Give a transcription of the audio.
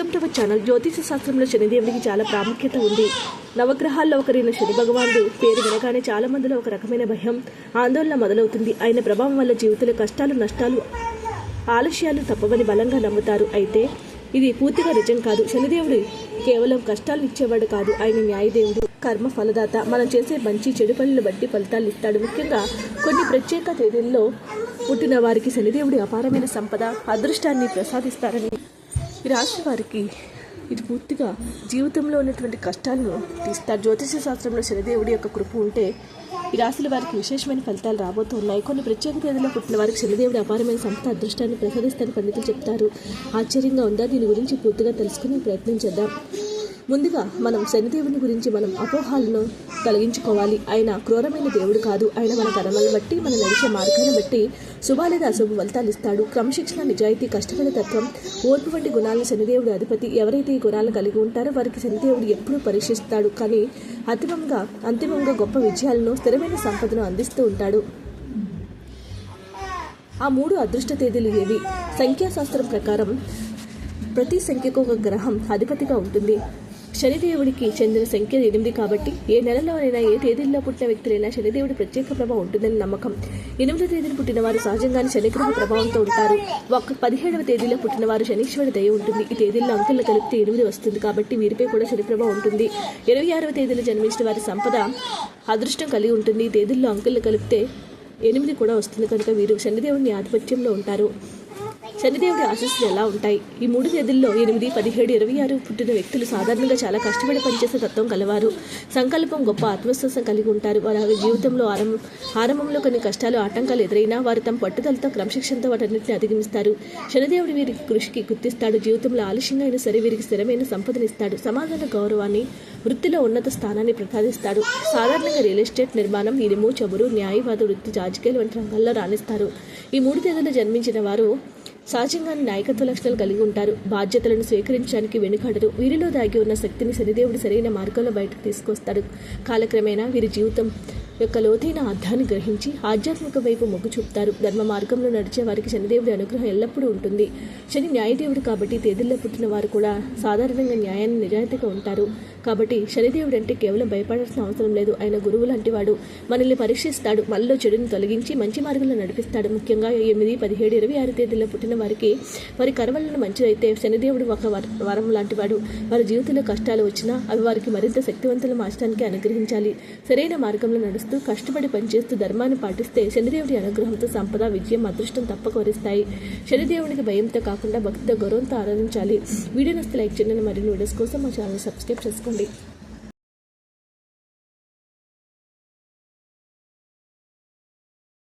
Welcome to our channel. జ్యోతిష శాస్త్రంలో శనిదేవుడికి చాలా ప్రాముఖ్యత ఉంది. నవగ్రహాల్లో ఒకరైన శని భగవానుడు పేరు వినగానే చాలా మందిలో ఒక రకమైన భయం ఆందోళన మొదలవుతుంది. ఆయన ప్రభావం వల్ల జీవితంలో కష్టాలు నష్టాలు ఆలస్యాలు తప్పవని బలంగా నమ్ముతారు. అయితే ఇది పూర్తిగా నిజం కాదు. శనిదేవుడు కేవలం కష్టాలు ఇచ్చేవాడు కాదు. ఆయన న్యాయదేవుడు కర్మ ఫలదాత. మనం చేసే మంచి చెడు పనులు బట్టి ఫలితాలు ఇస్తాడు. ముఖ్యంగా కొన్ని ప్రత్యేక తేదీల్లో పుట్టిన వారికి శనిదేవుడి అపారమైన సంపద అదృష్టాన్ని ప్రసాదిస్తారని ఈ రాశి వారికి ఇది పూర్తిగా జీవితంలో ఉన్నటువంటి కష్టాలను తీస్తారు జ్యోతిష శాస్త్రంలో శనిదేవుడి యొక్క కృప ఉంటే ఈ రాశుల వారికి విశేషమైన ఫలితాలు రాబోతున్నాయి కొన్ని ప్రత్యేక తేదీలో పుట్టిన వారికి శనిదేవుడి అపారమైన సంస్థ అదృష్టాన్ని ప్రసాదిస్తారని పండితులు చెప్తారు. ఆశ్చర్యంగా ఉందా? దీని గురించి పూర్తిగా తెలుసుకునే ప్రయత్నం చేద్దాం. ముందుగా మనం శనిదేవుని గురించి మనం అపోహాలను కలిగించుకోవాలి. ఆయన క్రూరమైన దేవుడు కాదు. ఆయన మన కర్మలను బట్టి మన నడిచే మార్గాన్ని బట్టి శుభ లేదా అశుభ ఫలితాలు ఇస్తాడు. క్రమశిక్షణ నిజాయితీ కష్టపడే తత్వం ఓర్పు వంటి గుణాలను శనిదేవుడు అధిపతి ఎవరైతే ఈ గుణాలను కలిగి ఉంటారో వారికి శనిదేవుడు ఎప్పుడూ పరీక్షిస్తాడు. కానీ అంతిమంగా అంతిమంగా గొప్ప విజయాలను స్థిరమైన సంపదను అందిస్తూ ఉంటాడు. ఆ మూడు అదృష్ట తేదీలు ఏవి? సంఖ్యాశాస్త్రం ప్రకారం ప్రతి సంఖ్యకు ఒక గ్రహం అధిపతిగా ఉంటుంది. శనిదేవుడికి చెందిన సంఖ్య ఎనిమిది కాబట్టి ఏ నెలలోనైనా ఏ తేదీల్లో పుట్టిన వ్యక్తులైనా శనిదేవుడి ప్రత్యేక ప్రభావం ఉంటుందని నమ్మకం. ఎనిమిదో తేదీన పుట్టిన వారు సహజంగానే శనిగ్రహ ప్రభావంతో ఉంటారు. ఒక పదిహేడవ తేదీలో పుట్టిన వారు శనీశ్వరుడి దయ ఉంటుంది. ఈ తేదీల్లో అంకెలు కలిపితే ఎనిమిది వస్తుంది కాబట్టి వీరిపై కూడా శని ప్రభావం ఉంటుంది. ఇరవై ఆరవ తేదీలో జన్మించిన వారి సంపద అదృష్టం కలిగి ఉంటుంది. ఈ తేదీల్లో అంకెలు కలిపితే ఎనిమిది కూడా వస్తుంది కనుక వీరు శనిదేవుని ఆధిపత్యంలో ఉంటారు. శనిదేవుడి ఆశస్సులు ఎలా ఉంటాయి? ఈ మూడు తేదీల్లో ఎనిమిది పదిహేడు ఇరవై ఆరు పుట్టిన వ్యక్తులు సాధారణంగా చాలా కష్టపడి పనిచేసే తత్వం కలవారు. సంకల్పం గొప్ప ఆత్మవిశ్వాసం కలిగి ఉంటారు. వారి జీవితంలో ఆరంభం ఆరంభంలో కొన్ని కష్టాలు ఆటంకాలు ఎదురైనా వారు తమ పట్టుదలతో క్రమశిక్షణతో వాటన్నింటిని అధిగమిస్తారు. శనిదేవుడు వీరికి కృషికి గుర్తిస్తాడు. జీవితంలో ఆలస్యంగా అయినా సరే వీరికి స్థిరమైన సంపదనిస్తాడు. సమాజంలో గౌరవాన్ని వృత్తిలో ఉన్నత స్థానాన్ని ప్రసాదిస్తాడు. సాధారణంగా రియల్ ఎస్టేట్ నిర్మాణం ఇనుము చమురు న్యాయవాద వృత్తి రాజకీయాలు వంటి రంగాల్లో రాణిస్తారు. ఈ మూడు తేదీలు జన్మించిన వారు సహజంగానే నాయకత్వ లక్షణాలు కలిగి ఉంటారు. బాధ్యతలను స్వీకరించడానికి వెనుకాడరు వీరిలో దాగి ఉన్న శక్తిని శనిదేవుడు సరైన మార్గంలో బయటకు తీసుకొస్తాడు. కాలక్రమేణా వీరి జీవితం యొక్క లోతైన అర్థాన్ని గ్రహించి ఆధ్యాత్మిక వైపు మొగ్గు చూపుతారు. ధర్మ మార్గంలో నడిచే వారికి శనిదేవుడి అనుగ్రహం ఎల్లప్పుడూ ఉంటుంది. శని న్యాయదేవుడు కాబట్టి తేదీల్లో పుట్టిన వారు కూడా సాధారణంగా న్యాయాన్ని నిజాయితీగా ఉంటారు. కాబట్టి శనిదేవుడు అంటే కేవలం భయపడాల్సిన అవసరం లేదు. ఆయన గురువు లాంటి వాడు. మనల్ని పరీక్షిస్తాడు. మనలో చెడుని తొలగించి మంచి మార్గంలో నడిపిస్తాడు. ముఖ్యంగా ఎనిమిది పదిహేడు ఇరవై ఆరు తేదీల్లో పుట్టిన వారికి వారి కర్మలను మంచిదైతే శనిదేవుడు ఒక వరం లాంటివాడు వారి జీవితంలో కష్టాలు వచ్చినా అవి వారికి మరింత శక్తివంతులు మార్చడానికి అనుగ్రహించాలి. సరైన మార్గంలో నడుస్తూ కష్టపడి పనిచేస్తూ ధర్మాన్ని పాటిస్తే శనిదేవుడి అనుగ్రహంతో సంపద విజయం అదృష్టం తప్పక వరిస్తాయి. శనిదేవునికి భయంతో కాకుండా భక్తితో గౌరవంతో ఆరాధించాలి. వీడియో నస్తే లైక్ చేయండి. మరిన్ని వీడియోస్ కోసం మా ఛానల్ సబ్స్క్రైబ్ చేసుకోండి.